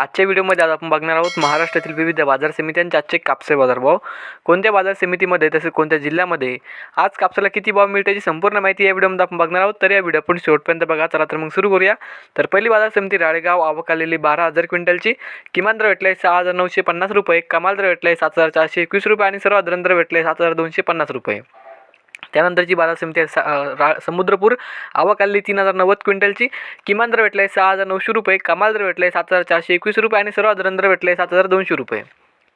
आजच्या व्हिडिओमध्ये आज आपण बघणार आहोत महाराष्ट्रातील विविध बाजार समित्यांचे आजचे कापसे बाजारभाव कोणत्या बाजार समितीमध्ये तसेच कोणत्या जिल्ह्यामध्ये आज कापसाला किती भाव मिळते याची संपूर्ण माहिती या व्हिडिओमध्ये आपण बघणार आहोत. तर या व्हिडिओ आपण शेवटपर्यंत बघा. चला तर मग सुरू करूया. तर पहिली बाजार समिती राळेगाव. आवक आलेली बारा हजार क्विंटलची. किमान दर भेटले सहा हजार नऊशे पन्नास रुपये. कमाल दर भेटले सात हजार चारशे एकवीस रुपये आणि सर्वात दर भेटले सात हजार दोनशे पन्नास रुपये. त्यानंतरची बाजार समिती आहे सा रा समुद्रपूर. आवक आलेली तीन हजार नव्वद क्विंटलची. किमान दर भेटले सहा हजार नऊशे रुपये. कमाल दर भेटले सात हजार चारशे एकवीस रुपये आणि सर्वात दर भेटले सात हजार दोनशे रुपये.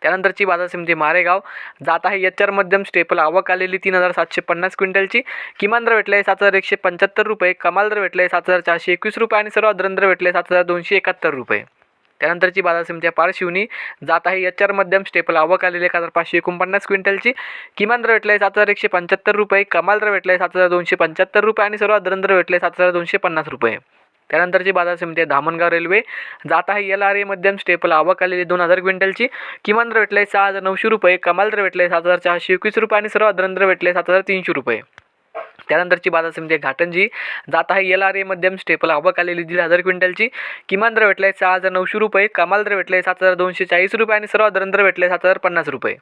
त्यानंतरची बाजार समिती मारेगाव. जात आहे एच आर मध्यम स्टेपल. आवक आलेली तीन हजार सातशे पन्नास क्विंटलची. किमान दर भेटले सात हजार एकशे पंच्याहत्तर रुपये. कमाल दर भेटले सात हजार चारशे एकवीस रुपये आणि सर्वात दर भेटले सात हजार दोनशे एकाहत्तर रुपये. त्यानंतरची बाजार समिती पारशिवनी जात आहे एच आर मध्यम स्टेपल. आवक आलेली एक हजार पाचशे एकोणपन्नास क्विंटलची. किमान दर भेटले सात हजार एकशे पंच्याहत्तर रुपये. कमाल दर भेटले सात हजार दोनशे पंच्याहत्तर रुपये आणि सर्वात दर भेटले सात हजार दोनशे पन्नास रुपये. त्यानंतरची बाजार समिती आहे धामणगाव रेल्वे. जात आहे एल आर ए मध्यम स्टेपल. आवक आलेली दोन हजार क्विंटलची. किमान दर भेटले सहा हजार नऊशे रुपये. कमाल दर भेटले सात हजार चारशे एकवीस रुपये आणि सर्वात दर भेटले सात हजार तीनशे रुपये. त्यानंतरची बाजार समिती घाटंजी. जात आहे एल आर ए मध्यम स्टेपल. आवक आलेली दीड हजार क्विंटलची. किमान दर भेटले सहा हजार नऊशे रुपये. कमाल दर भेटले सात हजार दोनशे चाळीस रुपये आणि सर्वात दर भेटले सात हजार पन्नास रुपये.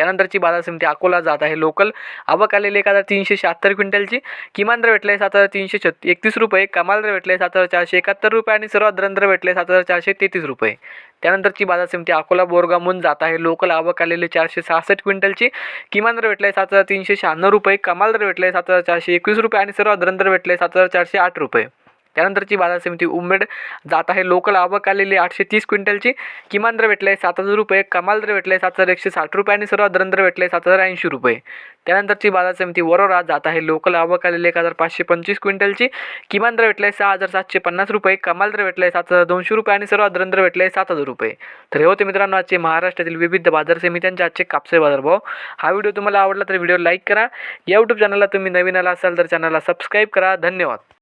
त्यानंतरची बाजार समिती अकोला जात आहे. लोकल आवक आलेली एक हजार तीनशे शहात्तर क्विंटलची. किमान दर भेटले सात हजार तीनशे छत् एकतीस रुपये. कमाल दर भेटले सात हजार चारशे एकाहत्तर रुपये आणि सर्वात दर भेटले सात हजार चारशे तेहतीस रुपये. त्यानंतरची बाजार समिती अकोला बोरगामून जात आहे. लोकल आवक आलेली चारशे सहासष्ट क्विंटलची. किमान दर भेटले सात हजार तीनशे शहाण्णव रुपये. कमाल दर भेटले सात हजार चारशे एकवीस रुपये आणि सर्वात दर भेटले सात हजार चारशे आठ रुपये. त्यानंतरची बाजार समिती उमेड जात आहे. लोकल आवक आलेली आठशे तीस क्विंटलची. किमान दर भेटले सात हजार रुपये. कमाल दर भेटले सात हजार एकशे साठ रुपये आणि सर्वात दर भेटले सात हजार ऐंशी रुपये. त्यानंतरची बाजार समिती वरोरा जात आहे. लोकल आवक आलेली एक हजार पाचशे पंचवीस क्विंटलची. किमान दर भेटले सहा हजार सातशे पन्नास रुपये. कमाल दर भेटलाय सात हजार दोनशे रुपये आणि सर्वात दर भेटले सात हजार रुपये. तर हे होते मित्रांनो आजचे महाराष्ट्रातील विविध बाजार समित्यांचे आजचे कापसे बाजारभाव हा व्हिडिओ तुम्हाला आवडला तर व्हिडिओ लाईक करा. या यूट्यूब चॅनलला तुम्ही नवीन आला असाल तर चॅनलला सबस्क्राईब करा. धन्यवाद.